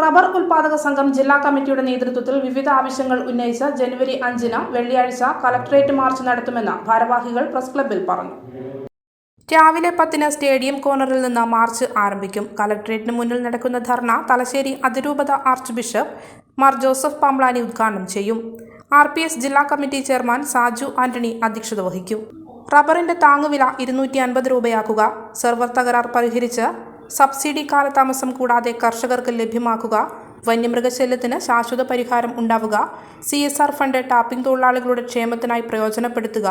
Rubber ഉൽപാദക സംഘം ജില്ലാ കമ്മിറ്റിയുടെ നേതൃത്വത്തിൽ വിവിധ ആവശ്യങ്ങൾ ഉന്നയിച്ച് ജനുവരി അഞ്ചിന് വെള്ളിയാഴ്ച കലക്ടറേറ്റ് മാർച്ച് നടത്തുമെന്ന് ഭാരവാഹികൾ പ്രസ് ക്ലബ്ബിൽ പറഞ്ഞു. രാവിലെ പത്തിന് സ്റ്റേഡിയം കോർണറിൽ നിന്ന് മാർച്ച് ആരംഭിക്കും. കലക്ടറേറ്റിന് മുന്നിൽ നടക്കുന്ന ധർണ തലശ്ശേരി അതിരൂപത arch bishop Mar Joseph Pamplany ഉദ്ഘാടനം ചെയ്യും. ആർ പി എസ് ജില്ലാ കമ്മിറ്റി ചെയർമാൻ സാജു ആന്റണി അധ്യക്ഷത വഹിക്കും. റബ്ബറിന്റെ താങ്ങുവില ഇരുന്നൂറ്റി അൻപത് രൂപയാക്കുക. സെർവർ തകരാർ പരിഹരിച്ച് സബ്സിഡി കാലതാമസം കൂടാതെ കർഷകർക്ക് ലഭ്യമാക്കുക വന്യമൃഗശല്യത്തിന് ശാശ്വത പരിഹാരം ഉണ്ടാവുക C S R fund tapping തൊഴിലാളികളുടെ ക്ഷേമത്തിനായി പ്രയോജനപ്പെടുത്തുക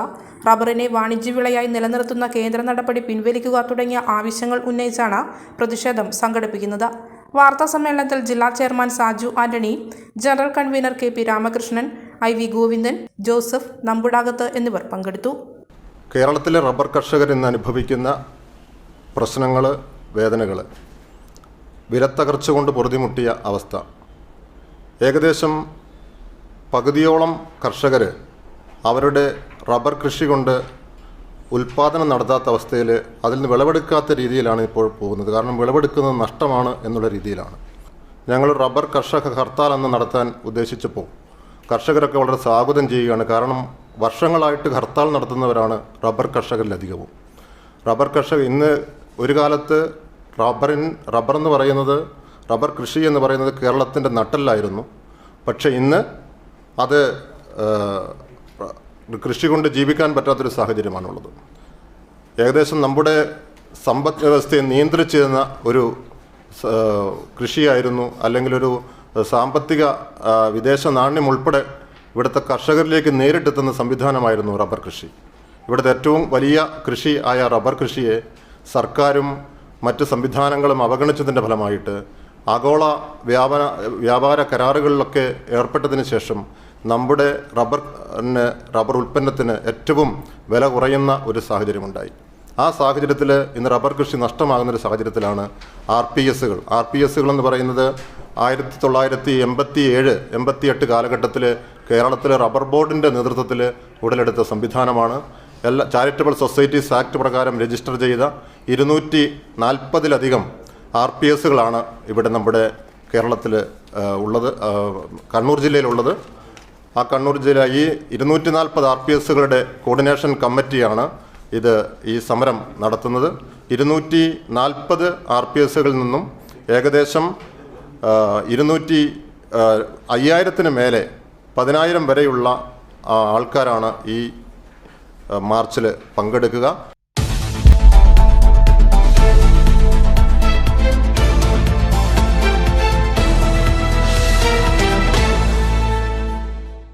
റബ്ബറിനെ വാണിജ്യവിളയായി നിലനിർത്തുന്ന കേന്ദ്ര നടപടി പിൻവലിക്കുക തുടങ്ങിയ ആവശ്യങ്ങൾ ഉന്നയിച്ചാണ് പ്രതിഷേധം സംഘടിപ്പിക്കുന്നത്. വാർത്താ സമ്മേളനത്തിൽ ജില്ലാ chairman Saju Antony general convener K P Ramakrishnan I V Govindan Joseph Nambudakath എന്നിവർ പങ്കെടുത്തു. കേരളത്തിലെ റബ്ബർ കർഷകർ ഇന്ന് അനുഭവിക്കുന്ന പ്രശ്നങ്ങൾ വേദനകൾ. വിരത്തകർച്ച കൊണ്ട് പൊറുതിമുട്ടിയ അവസ്ഥ. ഏകദേശം പകുതിയോളം കർഷകർ അവരുടെ റബ്ബർ കൃഷി കൊണ്ട് ഉൽപ്പാദനം നടത്താത്ത അവസ്ഥയിൽ അതിൽ നിന്ന് വിളവെടുക്കാത്ത രീതിയിലാണ് ഇപ്പോൾ പോകുന്നത്. കാരണം വിളവെടുക്കുന്നത് നഷ്ടമാണ് എന്നുള്ള രീതിയിലാണ്. ഞങ്ങൾ റബ്ബർ കർഷക ഹർത്താൽ എന്ന് നടത്താൻ ഉദ്ദേശിച്ചപ്പോൾ കർഷകരൊക്കെ വളരെ സ്വാഗതം ചെയ്യുകയാണ്. കാരണം വർഷങ്ങളായിട്ട് ഹർത്താൽ നടത്തുന്നവരാണ് റബ്ബർ കർഷകരിലധികവും. റബ്ബർ കർഷകർ ഇന്ന് ഒരു കാലത്ത് റബ്ബറിൻ റബ്ബർ എന്ന് പറയുന്നത് റബ്ബർ കൃഷി എന്ന് പറയുന്നത് കേരളത്തിന്റെ നട്ടല്ലായിരുന്നു. പക്ഷേ ഇന്ന് അത് കൃഷി കൊണ്ട് ജീവിക്കാൻ പറ്റാത്തൊരു സാഹചര്യമാണുള്ളത്. ഏകദേശം നമ്മുടെ സമ്പദ് വ്യവസ്ഥയെ നിയന്ത്രിച്ചിരുന്ന ഒരു കൃഷിയായിരുന്നു അല്ലെങ്കിൽ ഒരു സാമ്പത്തിക വിദേശ നാണ്യം ഉൾപ്പെടെ ഇവിടുത്തെ കർഷകരിലേക്ക് നേരിട്ടെത്തുന്ന സംവിധാനമായിരുന്നു റബ്ബർ കൃഷി. ഇവിടുത്തെ ഏറ്റവും വലിയ കൃഷി ആയ റബ്ബർ കൃഷിയെ സർക്കാരും മറ്റ് സംവിധാനങ്ങളും അവഗണിച്ചതിന്റെ ഫലമായിട്ട് ആഗോള വ്യാപാര വ്യാപാര കരാറുകളിലൊക്കെ ഏർപ്പെട്ടതിന് ശേഷം നമ്മുടെ റബ്ബർ റബ്ബർ ഉൽപ്പന്നത്തിന് ഏറ്റവും വില കുറയുന്ന ഒരു സാഹചര്യമുണ്ടായി. ആ സാഹചര്യത്തിൽ ഇന്ന് റബ്ബർ കൃഷി നഷ്ടമാകുന്ന ഒരു സാഹചര്യത്തിലാണ് ആർ പി എസുകൾ ആർ പി എസുകൾ എന്ന് പറയുന്നത് ആയിരത്തി തൊള്ളായിരത്തി എൺപത്തി ഏഴ് എൺപത്തി എട്ട് കാലഘട്ടത്തിൽ കേരളത്തിലെ റബ്ബർ ബോർഡിന്റെ നേതൃത്വത്തിൽ ഉടലെടുത്ത സംവിധാനമാണ്. എല്ലാ ചാരിറ്റബിൾ സൊസൈറ്റീസ് ആക്ട് പ്രകാരം രജിസ്റ്റർ ചെയ്ത ഇരുന്നൂറ്റി നാൽപ്പതിലധികം ആർ പി എസുകളാണ് ഇവിടെ നമ്മുടെ കേരളത്തിൽ ഉള്ളത് കണ്ണൂർ ജില്ലയിലുള്ളത്. ആ കണ്ണൂർ ജില്ല ഈ ഇരുന്നൂറ്റി നാൽപ്പത് ആർ പി എസുകളുടെ കോർഡിനേഷൻ കമ്മിറ്റിയാണ് ഇത് ഈ സമരം നടത്തുന്നത്. ഇരുന്നൂറ്റി നാൽപ്പത് ആർ പി എസുകളിൽ നിന്നും ഏകദേശം ഇരുന്നൂറ്റി അയ്യായിരത്തിന് മേലെ പതിനായിരം വരെയുള്ള ആൾക്കാരാണ് ഈ മാർച്ചിൽ പങ്കെടുക്കുക.